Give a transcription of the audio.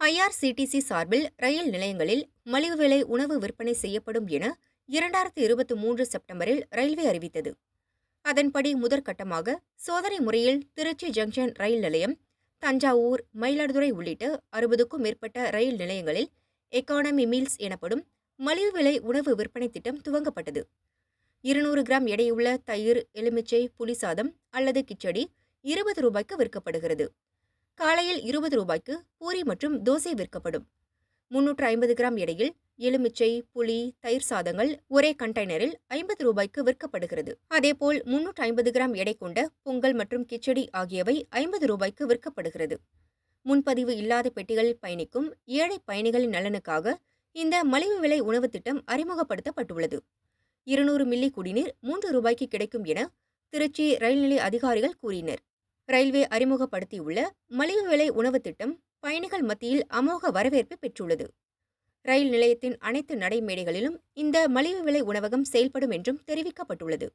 IRCTC சார்பில் ரயில் நிலையங்களில் மலிவு விலை உணவு விற்பனை செய்யப்படும் என இரண்டாயிரத்து இருபத்தி மூன்று செப்டம்பரில் ரயில்வே அறிவித்தது. அதன்படி முதற்கட்டமாக சோதனை முறையில் திருச்சி ஜங்ஷன் ரயில் நிலையம் தஞ்சாவூர் மயிலாடுதுறை உள்ளிட்ட அறுபதுக்கும் மேற்பட்ட ரயில் நிலையங்களில் எக்கானமி மீல்ஸ் எனப்படும் மலிவு விலை உணவு விற்பனை திட்டம் துவங்கப்பட்டது. இருநூறு கிராம் எடையுள்ள தயிர் எலுமிச்சை புளி சாதம் அல்லது கிச்சடி இருபது ரூபாய்க்கு விற்கப்படுகிறது. காலையில் இருபது ரூபாய்க்கு பூரி மற்றும் தோசை விற்கப்படும். முன்னூற்று ஐம்பது கிராம் எடையில் எலுமிச்சை புளி தயிர் சாதங்கள் ஒரே கண்டெய்னரில் ஐம்பது ரூபாய்க்கு விற்கப்படுகிறது. அதேபோல் முன்னூற்று ஐம்பது கிராம் எடை கொண்ட பொங்கல் மற்றும் கிச்சடி ஆகியவை ஐம்பது ரூபாய்க்கு விற்கப்படுகிறது. முன்பதிவு இல்லாத பெட்டிகளில் பயணிக்கும் ஏழை பயணிகளின் நலனுக்காக இந்த மலிவு விலை உணவு திட்டம் அறிமுகப்படுத்தப்பட்டுள்ளது. இருநூறு மில்லி குடிநீர் மூன்று ரூபாய்க்கு கிடைக்கும் என திருச்சி ரயில் நிலைய அதிகாரிகள் கூறினர். ரயில்வே அறிமுகப்படுத்தியுள்ள மலிவு விலை உணவு திட்டம் பயணிகள் மத்தியில் அமோக வரவேற்பு பெற்றுள்ளது. ரயில் நிலையத்தின் அனைத்து நடைமேடைகளிலும் இந்த மலிவு விலை உணவகம் செயல்படும் என்றும் தெரிவிக்கப்பட்டுள்ளது.